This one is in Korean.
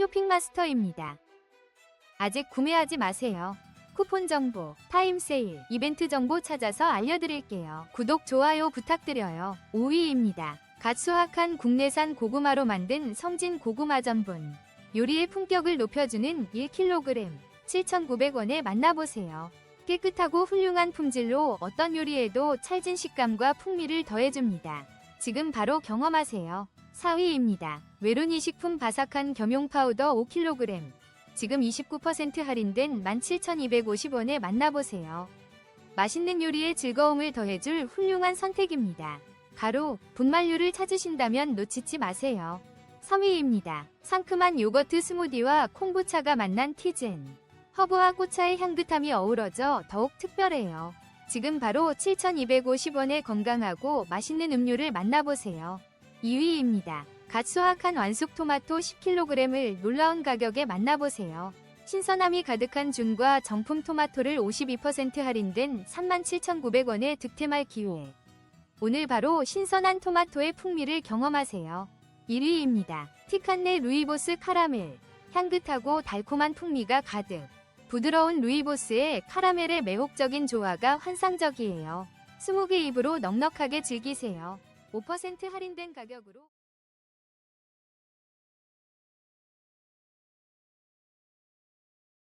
쇼핑마스터입니다. 아직 구매하지 마세요. 쿠폰 정보, 타임 세일, 이벤트 정보 찾아서 알려드릴게요. 구독, 좋아요 부탁드려요. 5위입니다. 갓 수확한 국내산 고구마로 만든 성진 고구마 전분. 요리의 품격을 높여주는 1kg 7,900원에 만나보세요. 깨끗하고 훌륭한 품질로 어떤 요리에도 찰진 식감과 풍미를 더해줍니다. 지금 바로 경험하세요. 4위입니다. 외로니 식품 바삭한 겸용 파우더 5kg. 지금 29% 할인된 17,250원에 만나보세요. 맛있는 요리에 즐거움을 더해줄 훌륭한 선택입니다. 가로, 분말류를 찾으신다면 놓치지 마세요. 3위입니다. 상큼한 요거트 스무디와 콩부차가 만난 티젠. 허브와 꽃차의 향긋함이 어우러져 더욱 특별해요. 지금 바로 7,250원의 건강하고 맛있는 음료를 만나보세요. 2위입니다. 갓 수확한 완숙 토마토 10kg을 놀라운 가격에 만나보세요. 신선함이 가득한 준과 정품 토마토를 52% 할인된 37,900원에 득템할 기회. 오늘 바로 신선한 토마토의 풍미를 경험하세요. 1위입니다. 티칸네 루이보스 카라멜. 향긋하고 달콤한 풍미가 가득. 부드러운 루이보스의 카라멜의 매혹적인 조화가 환상적이에요. 20개 입으로 넉넉하게 즐기세요. 5% 할인된 가격으로